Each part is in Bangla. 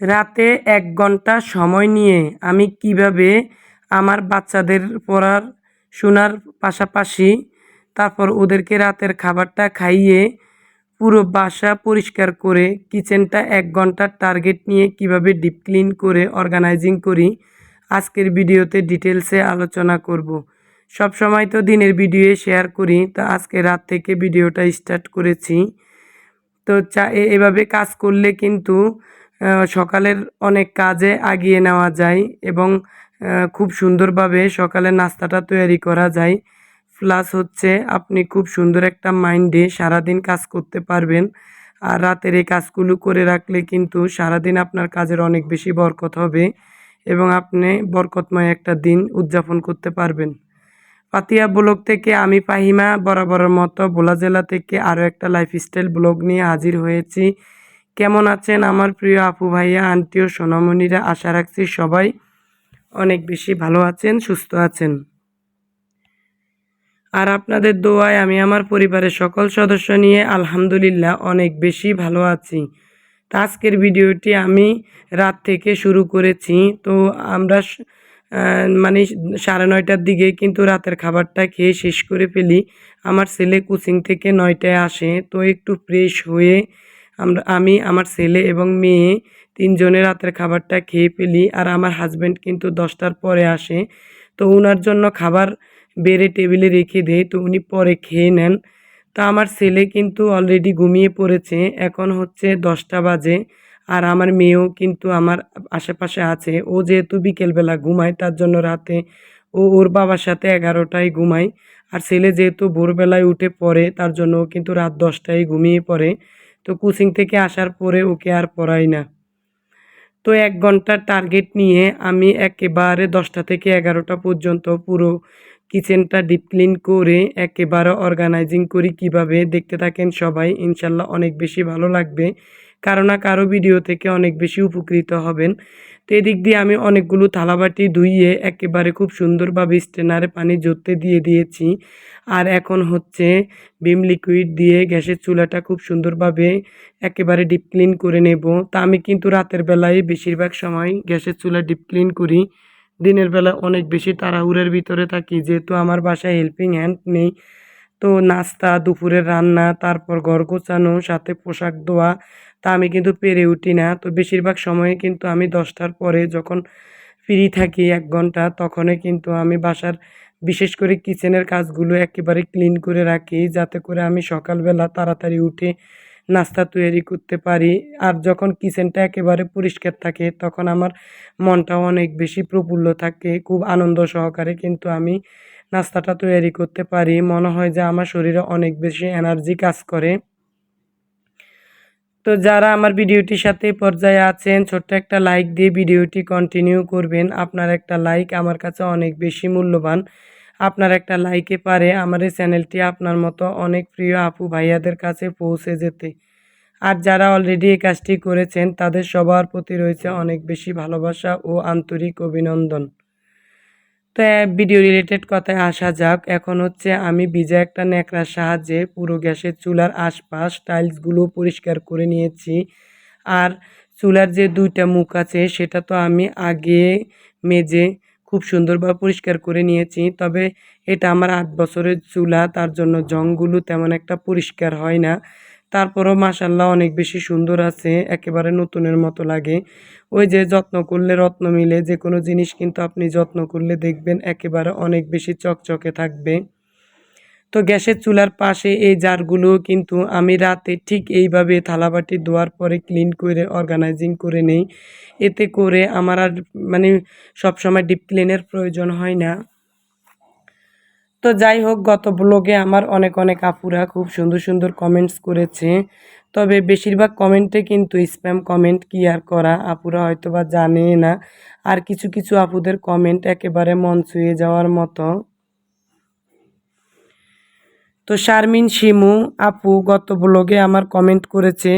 রাতে এক ঘণ্টা সময় নিয়ে আমি কীভাবে আমার বাচ্চাদের পড়ার শোনার পাশাপাশি তারপর ওদেরকে রাতের খাবারটা খাইয়ে পুরো বাসা পরিষ্কার করে কিচেনটা এক ঘণ্টার টার্গেট নিয়ে কীভাবে ডিপ ক্লিন করে অর্গানাইজিং করি, আজকের ভিডিওতে ডিটেলসে আলোচনা করব। সব সময় তো দিনের ভিডিও শেয়ার করি, তো আজকে রাত থেকে ভিডিওটা স্টার্ট করেছি। তো চা এভাবে কাজ করলে কিন্তু সকালের অনেক কাজে আগিয়ে নেওয়া যায় এবং খুব সুন্দরভাবে সকালের নাস্তাটা তৈরি করা যায়। প্লাস হচ্ছে আপনি খুব সুন্দর একটা মাইন্ডে সারাদিন কাজ করতে পারবেন। আর রাতের এই কাজগুলো করে রাখলে কিন্তু সারাদিন আপনার কাজের অনেক বেশি বরকত হবে এবং আপনি বরকতময় একটা দিন উদযাপন করতে পারবেন। পাতিয়া ব্লগ থেকে আমি পাহিমা বরাবরের মতো ভোলা জেলা থেকে আরও একটা লাইফস্টাইল ব্লগ নিয়ে হাজির হয়েছি। কেমন আছেন আমার প্রিয় আপু ভাইয়া আন্টি ও সোনামণিরা? আশা রাখছি সবাই অনেক বেশি ভালো আছেন, সুস্থ আছেন। আর আপনাদের দোয়ায় আমি আমার পরিবারের সকল সদস্য নিয়ে আলহামদুলিল্লাহ অনেক বেশি ভালো আছি। তো আজকের ভিডিওটি আমি রাত থেকে শুরু করেছি। তো আমরা মানে সাড়ে নয়টার দিকে কিন্তু রাতের খাবারটা খেয়ে শেষ করে ফেলি। আমার ছেলে কোচিং থেকে নয়টায় আসে, তো একটু ফ্রেশ হয়ে আমরা, আমি, আমার ছেলে এবং মেয়ে তিনজনে রাতের খাবারটা খেয়ে ফেলি আর আমার হাজব্যান্ড কিন্তু দশটার পরে আসে। তো ওনার জন্য খাবার বেড়ে টেবিলে রেখে দেয়, তো উনি পরে খেয়ে নেন। তা আমার ছেলে কিন্তু অলরেডি ঘুমিয়ে পড়েছে, এখন হচ্ছে দশটা বাজে আর আমার মেয়েও কিন্তু আমার আশেপাশে আছে। ও যেহেতু বিকেলবেলা ঘুমায়, তার জন্য রাতে ও ওর বাবার সাথে এগারোটায় ঘুমায়। আর ছেলে যেহেতু ভোরবেলায় উঠে পড়ে, তার জন্য কিন্তু রাত দশটায় ঘুমিয়ে পড়ে। তো কোচিং থেকে আসার পরে ওকে আর পড়াই না। তো এক ঘণ্টার টার্গেট নিয়ে আমি একেবারে দশটা থেকে এগারোটা পর্যন্ত পুরো কিচেনটা ডিপ ক্লিন করে একেবারে অর্গানাইজিং করি। কীভাবে? দেখতে থাকেন সবাই। ইনশাল্লাহ অনেক বেশি ভালো লাগবে। কারও না কারও ভিডিও থেকে অনেক বেশি উপকৃত হবেন। তো এদিক দিয়ে আমি অনেকগুলো থালাবাটি ধুইয়ে একেবারে খুব সুন্দরভাবে স্টেনারে পানি জড়তে দিয়ে দিয়েছি। আর এখন হচ্ছে বিম লিকুইড দিয়ে গ্যাসের চুলাটা খুব সুন্দরভাবে একেবারে ডিপ ক্লিন করে নেব। তা আমি কিন্তু রাতের বেলায় বেশিরভাগ সময় গ্যাসের চুলা ডিপ ক্লিন করি। দিনের বেলা অনেক বেশি তাড়াহুড়ের ভিতরে থাকি, যেহেতু আমার বাসায় হেল্পিং হ্যান্ড নেই। তো নাস্তা, দুপুরের রান্না, তারপর ঘর গোছানো, সাথে পোশাক ধোয়া তা আমি কিন্তু পেরে উঠি না। তো বেশিরভাগ সময়ে কিন্তু আমি দশটার পরে যখন ফ্রি থাকি এক ঘণ্টা, তখনই কিন্তু আমি বাসার বিশেষ করে কিচেনের কাজগুলো একেবারে ক্লিন করে রাখি, যাতে করে আমি সকালবেলা তাড়াতাড়ি উঠে নাস্তা তৈরি করতে পারি। আর যখন কিচেনটা একেবারে পরিষ্কার থাকে, তখন আমার মনটাও অনেক বেশি প্রফুল্ল থাকে। খুব আনন্দ সহকারে কিন্তু আমি নাস্তাটা তৈরি করতে পারি। মনে হয় যে আমার শরীরে অনেক বেশি এনার্জি কাজ করে। তো যারা আমার ভিডিওটির সাথে পর্যায়ে আছেন, ছোট্ট একটা লাইক দিয়ে ভিডিওটি কন্টিনিউ করবেন। আপনার একটা লাইক আমার কাছে অনেক বেশি মূল্যবান। আপনার একটা লাইকে পারে আমার এই চ্যানেলটি আপনার মতো অনেক প্রিয় আপু ভাইয়াদের কাছে পৌঁছে যেতে। আর যারা অলরেডি এই কাজটি করেছেন, তাদের সবার প্রতি রয়েছে অনেক বেশি ভালোবাসা ও আন্তরিক অভিনন্দন। তো ভিডিও রিলেটেড কথায় আসা যাক। এখন হচ্ছে আমি ভিজা একটা ন্যাকড়ার সাহায্যে পুরো গ্যাসের চুলার আশপাশ টাইলসগুলো পরিষ্কার করে নিয়েছি। আর চুলার যে দুইটা মুখ আছে, সেটা তো আমি আগে মেজে খুব সুন্দরভাবে পরিষ্কার করে নিয়েছি। তবে এটা আমার আট বছরের চুলা, তার জন্য জংগুলো তেমন একটা পরিষ্কার হয় না। তারপরও মাসাল্লাহ অনেক বেশি সুন্দর আছে, একেবারে নতুনের মতো লাগে। ওই যে যত্ন করলে রত্ন মিলে যে কোনো জিনিস কিন্তু আপনি যত্ন করলে দেখবেন একেবারে অনেক বেশি চকচকে থাকবে। তো গ্যাসের চুলার পাশে এই জারগুলো কিন্তু আমি রাতে ঠিক এইভাবে থালাবাটি ধোয়ার পরে ক্লিন করে, অর্গানাইজিং করে নেই। এতে করে আমার আর মানে সবসময় ডিপ ক্লিনের প্রয়োজন হয় না। তো যাই হোক, গত ব্লগে আমার অনেক অনেক আপুরা খুব সুন্দর সুন্দর কমেন্টস করেছে। তবে বেশিরভাগ কমেন্টে কিন্তু স্প্যাম কমেন্ট কি আর করা আপুরা হয়তো বা জানে না। আর কিছু কিছু আপুদের কমেন্ট একেবারে মন ছুঁয়ে যাওয়ার মতো। তো শারমিন, শিমু আপু গত ব্লগে আমার কমেন্ট করেছে,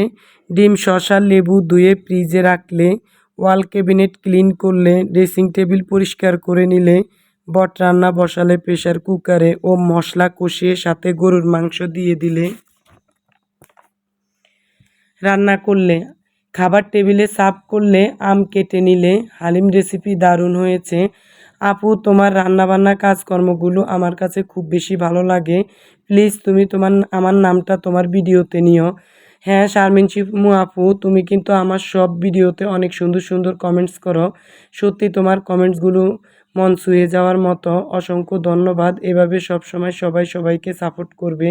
ডিম, শসা, লেবু ধুয়ে ফ্রিজে রাখলে ওয়াল ক্যাবিনেট ক্লিন করলে ড্রেসিং টেবিল পরিষ্কার করে নিলে বট রান্না বসালে প্রেশার কুকারে ও মশলা কষিয়ে সাথে গরুর মাংস দিয়ে দিলে। রান্না করলে, খাবার টেবিলে সার্ভ করলে আম কেটে নিলে। হালিম রেসিপি দারুণ হয়েছে। আপু, তোমার রান্নাবান্না কাজকর্মগুলো আমার কাছে খুব বেশি ভালো লাগে। প্লিজ, তুমি তোমার, আমার নামটা তোমার ভিডিওতে নিও। হ্যাঁ শারমিন শিমু আপু, তুমি কিন্তু আমার সব ভিডিওতে অনেক সুন্দর সুন্দর কমেন্টস করো। সত্যি তোমার কমেন্টসগুলো মন ছুঁয়ে যাওয়ার মতো অসংখ্য ধন্যবাদ। এভাবে সবসময় সবাই সবাইকে সাপোর্ট করবে।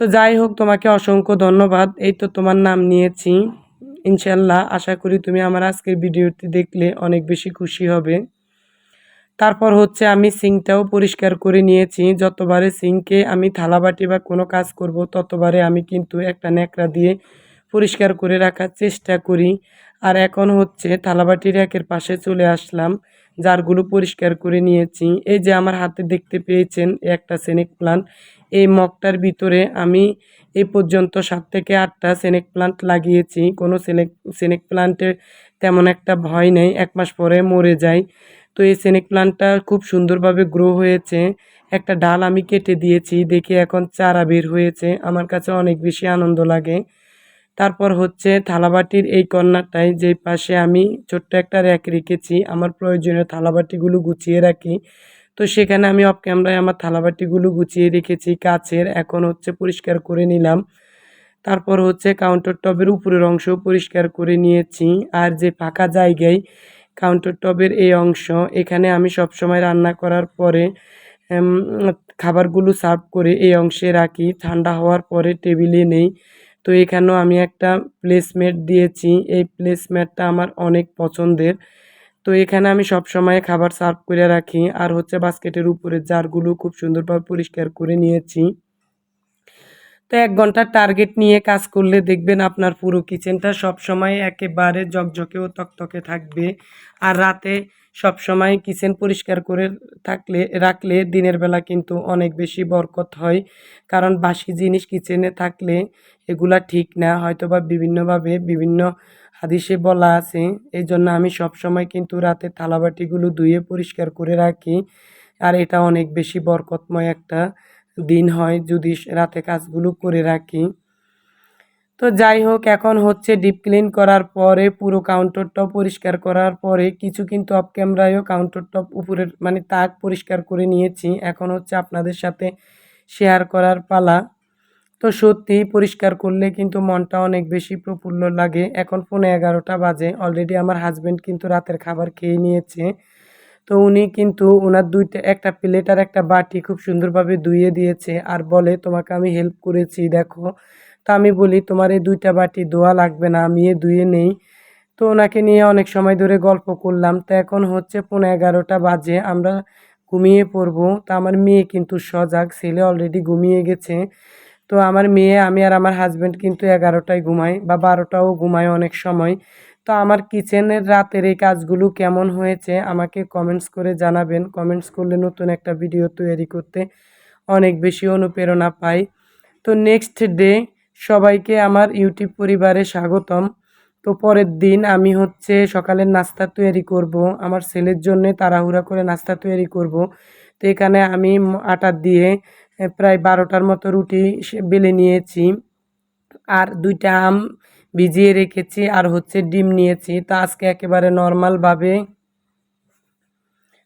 তো যাই হোক, তোমাকে অসংখ্য ধন্যবাদ। এই তো তোমার নাম নিয়েছি। ইনশাল্লাহ আশা করি তুমি আমার আজকের ভিডিওটি দেখলে অনেক বেশি খুশি হবে। তারপর হচ্ছে আমি সিঙ্কটাও পরিষ্কার করে নিয়েছি। যতবারে সিঙ্কে আমি থালাবাটি বা কোনো কাজ করব, ততবারে আমি কিন্তু একটা ন্যাকড়া দিয়ে পরিষ্কার করে রাখার চেষ্টা করি। আর এখন হচ্ছে থালাবাটি র্যাকের পাশে চলে আসলাম। জারগুলো পরিষ্কার করে নিয়েছি। এই যে আমার হাতে দেখতে পেয়েছেন একটা সেনেক প্লান্ট এই মগটার ভিতরে আমি এই পর্যন্ত সাত থেকে আটটা সেনেক প্লান্ট লাগিয়েছি। কোনো সেনেক সেনেক প্লান্টের তেমন একটা ভয় নেই, এক মাস পরে মরে যায় তো এই সেনেক প্লান্টটা খুব সুন্দরভাবে গ্রো হয়েছে। একটা ডাল আমি কেটে দিয়েছি, দেখে এখন চারা বের হয়েছে। আমার কাছে অনেক বেশি আনন্দ লাগে। তারপর হচ্ছে থালাবাটির এই কর্নারটায় যে পাশে আমি ছোট্ট একটা র্যাক রেখেছি, আমার প্রয়োজনীয় থালাবাটিগুলো গুছিয়ে রাখি। তো সেখানে আমি অফ ক্যামেরায় আমার থালাবাটিগুলো গুছিয়ে রেখেছি কাছের এখন হচ্ছে পরিষ্কার করে নিলাম। তারপর হচ্ছে কাউন্টার টবের উপরের অংশ পরিষ্কার করে নিয়েছি, আর যে ফাঁকা জায়গায় কাউন্টার টবের এই অংশ, এখানে আমি সব সময় রান্না করার পরে খাবারগুলো সার্ভ করে এই অংশে রাখি। ঠান্ডা হওয়ার পরে টেবিলে নেই। তো এখানেও আমি একটা প্লেসমেট দিয়েছি। এই প্লেসমেটটা আমার অনেক পছন্দের। তো এখানে আমি সব সময় খাবার সার্ভ করে রাখি। আর হচ্ছে বাস্কেটের উপরে জারগুলো খুব সুন্দরভাবে পরিষ্কার করে নিয়েছি। তো এক ঘণ্টার টার্গেট নিয়ে কাজ করলে দেখবেন আপনার পুরো কিচেনটা সব সময় একেবারে জকজকে ও তকতকে থাকবে। আর রাতে সব সময় কিচেন পরিষ্কার করে থাকলে, রাখলে দিনের বেলা কিন্তু অনেক বেশি বরকত হয়। কারণ বাসি জিনিস কিচেনে থাকলে এগুলা ঠিক না। হয়তো বা বিভিন্নভাবে বিভিন্ন হাদিসে বলা আছে। এই জন্য আমি সব সময় কিন্তু রাতে থালাবাটিগুলো ধুয়ে পরিষ্কার করে রাখি। আর এটা অনেক বেশি বরকতময় একটা দিন হয় যদি রাতে কাজগুলো করে রাখি। তো যাই হোক, এখন হচ্ছে ডিপ ক্লিন করার পরে পুরো কাউন্টার টপ পরিষ্কার করার পরে কিছু কিন্তু অফ ক্যামেরায়ও কাউন্টার টপ উপরের মানে তাক পরিষ্কার করে নিয়েছি। এখন হচ্ছে আপনাদের সাথে শেয়ার করার পালা। তো সত্যি পরিষ্কার করলে কিন্তু মনটা অনেক বেশি প্রফুল্ল লাগে। এখন পৌনে এগারোটা বাজে। অলরেডি আমার হাজব্যান্ড কিন্তু রাতের খাবার খেয়ে নিয়েছে। তো উনি কিন্তু ওনার দুইটা, একটা প্লেট আর একটা বাটি খুব সুন্দরভাবে ধুয়ে দিয়েছে। আর বলে, তোমাকে আমি হেল্প করেছি, দেখো। তো আমি বলি, তোমার এই দুইটা বাটি ধোয়া লাগবে না, আমি এ ধুয়ে নেই। তো ওনাকে নিয়ে অনেক সময় ধরে গল্প করলাম। তো এখন হচ্ছে পনেরো এগারোটা বাজে, আমরা ঘুমিয়ে পড়ব। তো আমার মেয়ে কিন্তু সজাগ, ছেলে অলরেডি ঘুমিয়ে গেছে। তো আমার মেয়ে, আমি আর আমার হাজব্যান্ড কিন্তু এগারোটায় ঘুমাই বা বারোটাও ঘুমাই অনেক সময়। তো আমার কিচেনের রাতের এই কাজগুলো কেমন হয়েছে, আমাকে কমেন্টস করে জানাবেন। কমেন্টস করলে নতুন একটা ভিডিও তৈরি করতে অনেক বেশি অনুপ্রেরণা পাই। তো নেক্সট ডে সবাইকে আমার ইউটিউব পরিবারে স্বাগতম। তো পরের দিন আমি হচ্ছে সকালের নাস্তা তৈরি করব। আমার ছেলের জন্যে তাড়াহুড়া করে নাস্তা তৈরি করব। তো এখানে আমি আটা দিয়ে প্রায় বারোটার মতো রুটি বেলে নিয়েছি। আর দুইটা আম ভিজিয়ে রেখেছি আর হচ্ছে ডিম নিয়েছি। তো আজকে একেবারে নর্মালভাবে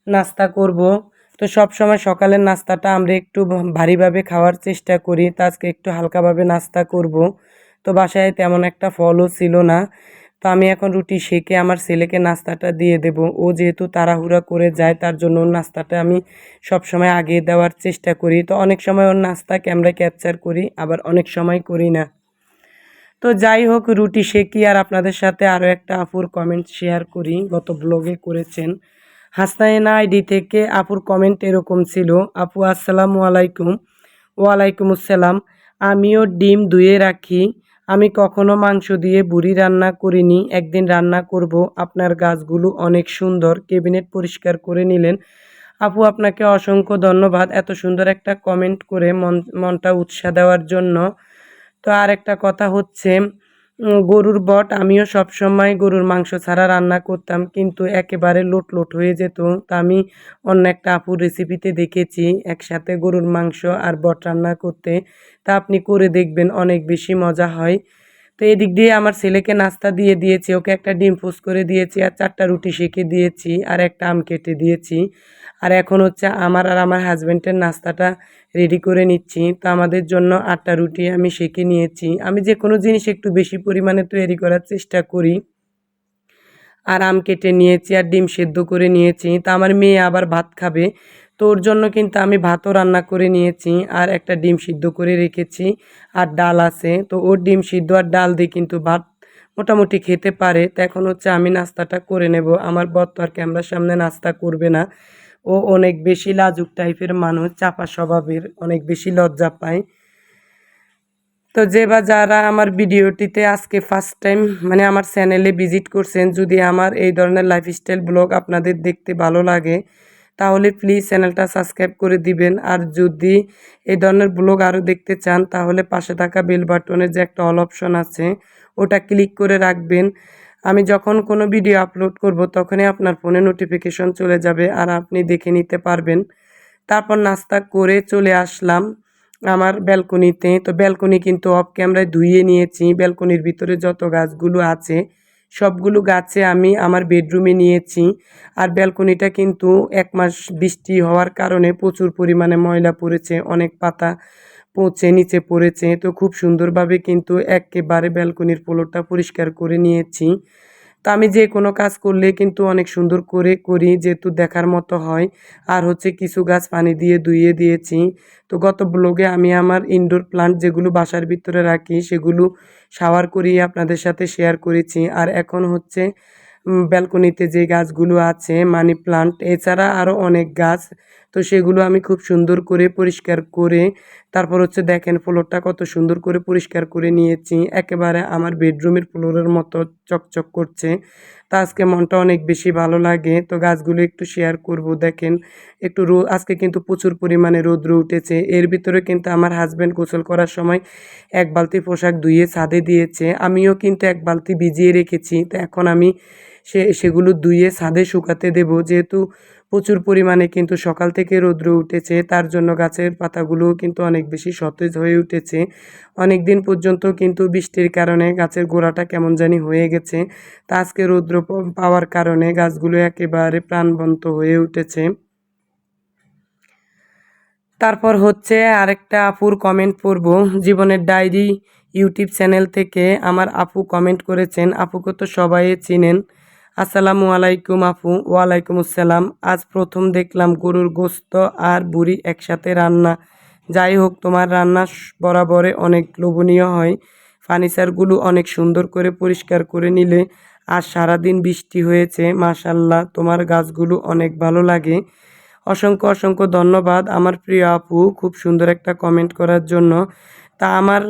নাস্তা করব। তো সব সময় সকালের নাস্তাটা আমরা একটু ভারীভাবে খাওয়ার চেষ্টা করি। তো আজকে একটু হালকাভাবে নাস্তা করব। তো বাসায় তেমন একটা ফলও ছিল না। তো আমি এখন রুটি সেকে আমার ছেলেকে নাস্তাটা দিয়ে দেব। ও যেহেতু তাড়াহুড়া করে যায়, তার জন্য ওর নাস্তাটা আমি সব সময় আগে দেওয়ার চেষ্টা করি। তো অনেক সময় ওর নাস্তা ক্যামেরা ক্যাপচার করি, আবার অনেক সময় করি না। তো যাই হোক, রুটি শেকি আর আপনাদের সাথে আরও একটা আপুর কমেন্ট শেয়ার করি। গত ব্লগে করেছেন। হাসনাইনা আইডি থেকে আপুর কমেন্ট এরকম ছিল, আপু, আসসালামু আলাইকুম। ওয়ালাইকুম আসসালাম। আমিও ডিম ধুয়ে রাখি। আমি কখনো মাংস দিয়ে বুড়ি রান্না করিনি। একদিন রান্না করব। আপনার গাছগুলো অনেক সুন্দর। কেবিনেট পরিষ্কার করে নিলেন। আপু, আপনাকে অসংখ্য ধন্যবাদ এত সুন্দর একটা কমেন্ট করে মন, মনটা উৎসাহ দেওয়ার জন্য। তো আর একটা কথা হচ্ছে গরুর বট, আমিও সব সময় গরুর মাংস ছাড়া রান্না করতাম, কিন্তু একেবারে লোট লোট হয়ে যেত। তা আমি অন্য একটা আপুর রেসিপিতে দেখেছি, একসাথে গরুর মাংস আর বট রান্না করতে। তা আপনি করে দেখবেন, অনেক বেশি মজা হয়। তো এদিক দিয়ে আমার ছেলেকে নাস্তা দিয়ে দিয়েছি, ওকে একটা ডিম পোস্ট করে দিয়েছি, আর চারটা রুটি সেঁকে দিয়েছি, আর একটা আম কেটে দিয়েছি। আর এখন হচ্ছে আমার আর আমার হাজব্যান্ডের নাস্তাটা রেডি করে নিচ্ছি। তো আমাদের জন্য আটটা রুটি আমি সেঁকে নিয়েছি। আমি যে কোনো জিনিস একটু বেশি পরিমাণে তৈরি করার চেষ্টা করি। আর আম কেটে নিয়েছি আর ডিম সেদ্ধ করে নিয়েছি। তা আমার মেয়ে আবার ভাত খাবে। তো ওর জন্য কিন্তু আমি ভাতও রান্না করে নিয়েছি আর একটা ডিম সিদ্ধ করে রেখেছি আর ডাল আছে। তো ওর ডিম সিদ্ধ আর ডাল দিয়ে কিন্তু ভাত মোটামুটি খেতে পারে। তো এখন হচ্ছে আমি নাস্তাটা করে নেব। আমার বর তো আর ক্যামেরার সামনে নাস্তা করবে না। ও অনেক বেশি লাজুক টাইপের মানুষ, চাপা স্বভাবের, অনেক বেশি লজ্জা পায়। তো যে বা যারা আমার ভিডিওটিতে আজকে ফার্স্ট টাইম মানে আমার চ্যানেলে ভিজিট করছেন, যদি আমার এই ধরনের লাইফস্টাইল ব্লগ আপনাদের দেখতে ভালো লাগে, তাহলে প্লিজ চ্যানেলটা সাবস্ক্রাইব করে দিবেন। আর যদি এই ধরনের ব্লগ আরও দেখতে চান, তাহলে পাশে থাকা বেল বাটনের যে একটা অল অপশন আছে, ওটা ক্লিক করে রাখবেন। আমি যখন কোনো ভিডিও আপলোড করব, তখনই আপনার ফোনে নোটিফিকেশন চলে যাবে আর আপনি দেখে নিতে পারবেন। তারপর নাস্তা করে চলে আসলাম আমার ব্যালকনিতে। তো ব্যালকনি কিন্তু অফ ক্যামেরায় ধুইয়ে নিয়েছি। ব্যালকনির ভিতরে যত গাছগুলো আছে, সবগুলো গাছে আমি আমার বেডরুমে নিয়েছি। আর ব্যালকনিটা কিন্তু এক মাস বৃষ্টি হওয়ার কারণে প্রচুর পরিমাণে ময়লা পড়েছে, অনেক পাতা পচে নিচে পড়েছে। তো খুব সুন্দরভাবে কিন্তু একেবারে ব্যালকনির ফ্লোরটা পরিষ্কার করে নিয়েছি। তো আমি যে কোনো কাজ করলে কিন্তু অনেক সুন্দর করে করি, যেহেতু দেখার মতো হয়। আর হচ্ছে কিছু গাছ পানি দিয়ে ধুইয়ে দিয়েছি। তো গত ব্লগে আমি আমার ইনডোর প্লান্ট যেগুলো বাসার ভিতরে রাখি, সেগুলো শাওয়ার করিয়ে আপনাদের সাথে শেয়ার করেছি। আর এখন হচ্ছে ব্যালকনিতে যে গাছগুলো আছে, মানি প্লান্ট, এছাড়া আরও অনেক গাছ। তো সেগুলো আমি খুব সুন্দর করে পরিষ্কার করে, তারপর হচ্ছে দেখেন ফ্লোরটা কত সুন্দর করে পরিষ্কার করে নিয়েছি। একেবারে আমার বেডরুমের ফ্লোরের মতো চকচক করছে। তো আজকে মনটা অনেক বেশি ভালো লাগে। তো গাছগুলো একটু শেয়ার করব, দেখেন। একটু রোদ আজকে কিন্তু প্রচুর পরিমাণে রৌদ্র উঠেছে। এর ভিতরে কিন্তু আমার হাজব্যান্ড গোসল করার সময় এক বালতি পোশাক ধুয়ে ছাদে দিয়েছে। আমিও কিন্তু এক বালতি ভিজিয়ে রেখেছি। তো এখন আমি সে সেগুলো ধুয়ে ছাদে শুকাতে দেব। যেহেতু প্রচুর পরিমাণে কিন্তু সকাল থেকে রৌদ্র উঠেছে। তার জন্য গাছের পাতাগুলোও কিন্তু অনেক বেশি সতেজ হয়ে উঠেছে। অনেক দিন পর্যন্ত কিন্তু বৃষ্টির কারণে গাছের গোড়াটা কেমন জানি হয়ে গেছে। তা আজকে রৌদ্র পাওয়ার কারণে গাছগুলো একেবারে প্রাণবন্ত হয়ে উঠেছে। তারপর হচ্ছে আরেকটা আপুর কমেন্ট পড়ব। জীবনের ডায়েরি ইউটিউব চ্যানেল থেকে আমার আপু কমেন্ট করেছেন। আপুকে তো সবাই চিনেন। আসসালামু আলাইকুম আপু, ওয়ালাইকুম আসসালাম। আজ প্রথম দেখলাম গরুর গোস্ত আর বুড়ি একসাথে রান্না। যাই হোক, তোমার রান্না বরাবরে অনেক লোভনীয় হয়। ফার্নিচারগুলো অনেক সুন্দর করে পরিষ্কার করে নিলে আর সারাদিন বৃষ্টি হয়েছে মাশাল্লাহ তোমার গাছগুলো অনেক ভালো লাগে। অসংখ্য অসংখ্য ধন্যবাদ আমার প্রিয় আপু খুব সুন্দর একটা কমেন্ট করার জন্য। তা আমার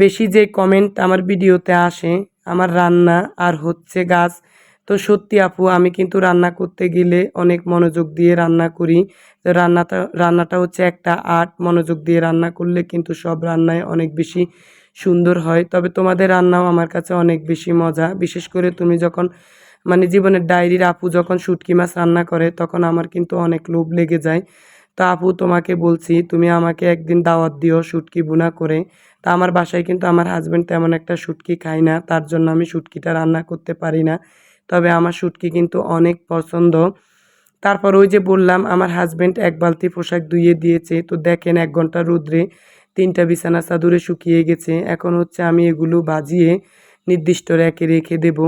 বেশি যে কমেন্ট আমার ভিডিওতে আসে, আমার রান্না আর হচ্ছে গাছ তো সত্যি আপু, আমি কিন্তু রান্না করতে গেলে অনেক মনোযোগ দিয়ে রান্না করি। রান্নাটা রান্নাটা হচ্ছে একটা আর্ট। মনোযোগ দিয়ে রান্না করলে কিন্তু সব রান্নায় অনেক বেশি সুন্দর হয়। তবে তোমাদের রান্নাও আমার কাছে অনেক বেশি মজা। বিশেষ করে তুমি যখন মানে জীবনের ডায়েরির আপু যখন শুটকি মাছ রান্না করে, তখন আমার কিন্তু অনেক লোভ লেগে যায়। তা আপু, তোমাকে বলছি, তুমি আমাকে একদিন দাওয়াত দিও শুটকি বুনা করে। তা আমার বাসায় কিন্তু আমার হাজব্যান্ড তেমন একটা শুটকি খায় না। তার জন্য আমি শুটকিটা রান্না করতে পারি না। তবে আমার শুটকি কিন্তু অনেক পছন্দ। তারপর ওই যে বললাম, আমার হাজব্যান্ড এক বালতি পোশাক ধুইয়ে দিয়েছে। তো দেখেন এক ঘণ্টা রোদ্রে তিনটা বিছানা চাদরে শুকিয়ে গেছে। এখন হচ্ছে আমি এগুলো বাজিয়ে নির্দিষ্ট র্যাকে রেখে দেব।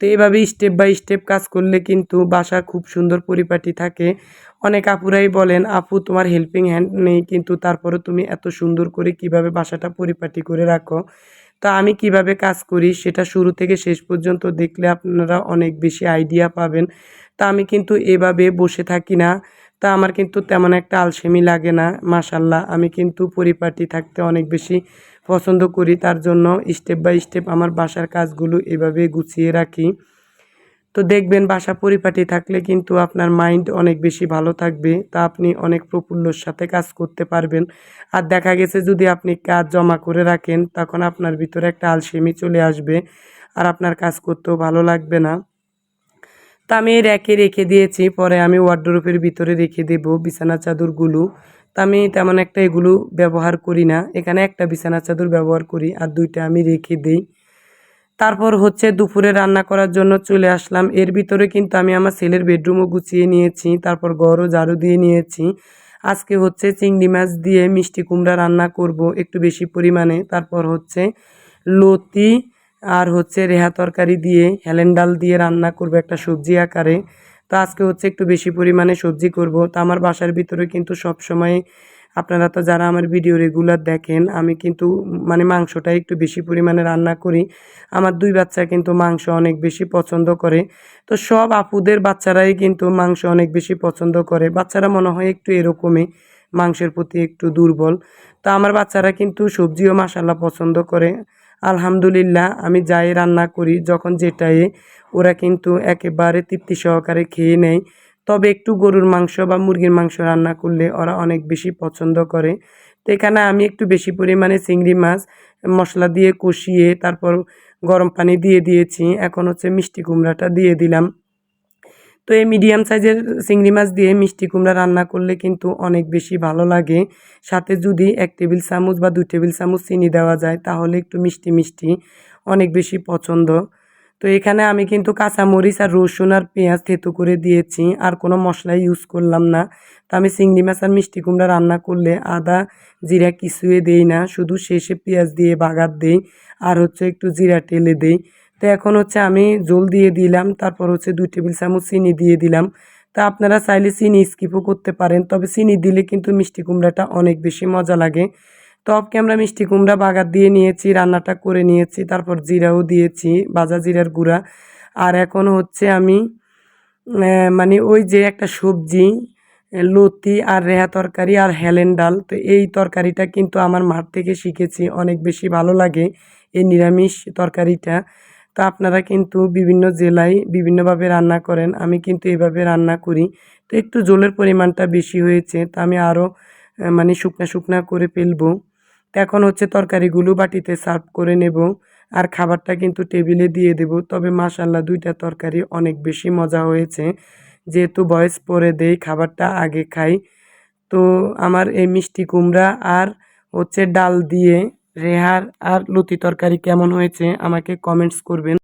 তো এভাবে স্টেপ বাই স্টেপ কাজ করলে কিন্তু বাসা খুব সুন্দর পরিপাটি থাকে। অনেক আপুরাই বলেন, আপু, তোমার হেল্পিং হ্যান্ড নেই, কিন্তু তারপরে তুমি এত সুন্দর করে কীভাবে বাসাটা পরিপাটি করে রাখো? তা আমি কীভাবে কাজ করি সেটা শুরু থেকে শেষ পর্যন্ত দেখলে আপনারা অনেক বেশি আইডিয়া পাবেন। তা আমি কিন্তু এভাবে বসে থাকি না। তা আমার কিন্তু তেমন একটা আলসেমি লাগে না মাশাল্লাহ আমি কিন্তু পরিপাটি থাকতে অনেক বেশি পছন্দ করি। তার জন্য স্টেপ বাই স্টেপ আমার বাসার কাজগুলো এভাবে গুছিয়ে রাখি। তো দেখবেন বাসা পরিপাটি থাকলে কিন্তু আপনার মাইন্ড অনেক বেশি ভালো থাকবে, তা আপনি অনেক প্রফুল্লর সাথে কাজ করতে পারবেন। আর দেখা গেছে যদি আপনি কাজ জমা করে রাখেন, তখন আপনার ভিতরে একটা আলসেমি চলে আসবে আর আপনার কাজ করতেও ভালো লাগবে না। তা আমি র্যাকে রেখে দিয়েছি, পরে আমি ওয়ার্ডরোপের ভিতরে রেখে দেব বিছানা চাদরগুলো। তা আমি তেমন একটা এগুলো ব্যবহার করি না, এখানে একটা বিছানা চাদর ব্যবহার করি আর দুইটা আমি রেখে দিই। তারপর হচ্ছে দুপুরে রান্না করার জন্য চলে আসলাম। এর ভিতরে কিন্তু আমি আমার ছেলের বেডরুমও গুছিয়ে নিয়েছি, তারপর ঘরও ঝাড়ু দিয়ে নিয়েছি। আজকে হচ্ছে চিংড়ি মাছ দিয়ে মিষ্টি কুমড়া রান্না করব একটু বেশি পরিমাণে। তারপর হচ্ছে লতি আর হচ্ছে রেহা তরকারি দিয়ে, হেলেন ডাল দিয়ে রান্না করব একটা সবজি আকারে। তো আজকে হচ্ছে একটু বেশি পরিমাণে সবজি করব। তো আমার বাসার ভিতরে কিন্তু সব সময় আপনারা তো যারা আমার ভিডিও রেগুলার দেখেন, আমি কিন্তু মানে মাংসটা একটু বেশি পরিমাণে রান্না করি। আমার দুই বাচ্চা কিন্তু মাংস অনেক বেশি পছন্দ করে। তো সব আপুদের বাচ্চারাই কিন্তু মাংস অনেক বেশি পছন্দ করে। বাচ্চারা মনে হয় একটু এরকমই, মাংসের প্রতি একটু দুর্বল। তো আমার বাচ্চারা কিন্তু সবজিও মাসাল্লাহ পছন্দ করে। আলহামদুলিল্লাহ, আমি যাই রান্না করি, যখন যেটাই, ওরা কিন্তু একেবারে তৃপ্তি সহকারে খেয়ে নেয়। তবে একটু গরুর মাংস বা মুরগির মাংস রান্না করলে ওরা অনেক বেশি পছন্দ করে। তো এখানে আমি একটু বেশি পরিমাণে চিংড়ি মাছ, মশলা দিয়ে কষিয়ে তারপর গরম পানি দিয়ে দিয়েছি। এখন হচ্ছে মিষ্টি কুমড়াটা দিয়ে দিলাম। তো এই মিডিয়াম সাইজের চিংড়ি মাছ দিয়ে মিষ্টি কুমড়া রান্না করলে কিন্তু অনেক বেশি ভালো লাগে। সাথে যদি এক টেবিল চামচ বা দুই টেবিল চামচ চিনি দেওয়া যায়, তাহলে একটু মিষ্টি মিষ্টি, অনেক বেশি পছন্দ। তো এখানে আমি কিন্তু কাঁচামরিচ আর রসুন আর পেঁয়াজ থেতু করে দিয়েছি, আর কোনো মশলা ইউজ করলাম না। তো আমি চিংড়ি মাছ আর মিষ্টি কুমড়া রান্না করলে আদা, জিরা কিছুই দেই না, শুধু শেষে পেঁয়াজ দিয়ে বাগার দেই, আর হচ্ছে একটু জিরা টেলে দেই। তো এখন হচ্ছে আমি জল দিয়ে দিলাম, তারপর হচ্ছে দুই টেবিল চামচ চিনি দিয়ে দিলাম। তা আপনারা চাইলে চিনি স্কিপও করতে পারেন, তবে চিনি দিলে কিন্তু মিষ্টি কুমড়াটা অনেক বেশি মজা লাগে। তো আমরা মিষ্টি কুমড়া, বাগার দিয়ে নিয়েছি, রান্নাটা করে নিয়েছি, তারপর জিরাও দিয়েছি, ভাজা জিরার গুঁড়া। আর এখন হচ্ছে আমি মানে ওই যে একটা সবজি লতি আর রেহা তরকারি আর হেলেন ডাল। তো এই তরকারিটা কিন্তু আমার মার থেকে শিখেছি, অনেক বেশি ভালো লাগে এই নিরামিষ তরকারিটা। তো আপনারা কিন্তু বিভিন্ন জেলায় বিভিন্নভাবে রান্না করেন, আমি কিন্তু এভাবে রান্না করি। তো একটু জলের পরিমাণটা বেশি হয়েছে, তো আমি আরও মানে শুকনা শুকনা করে ফেলব। এখন হচ্ছে তরকারিগুলো বাটিতে সার্ভ করে নেব আর খাবারটা কিন্তু টেবিলে দিয়ে দেব। তবে মাসাল্লাহ দুইটা তরকারি অনেক বেশি মজা হয়েছে। যেহেতু বয়স পরে দেই, খাবারটা আগে খাই। তো আমার এই মিষ্টি কুমড়া আর হচ্ছে ডাল দিয়ে রেহার আর লতি তরকারি কেমন হয়েছে আমাকে কমেন্টস করবেন।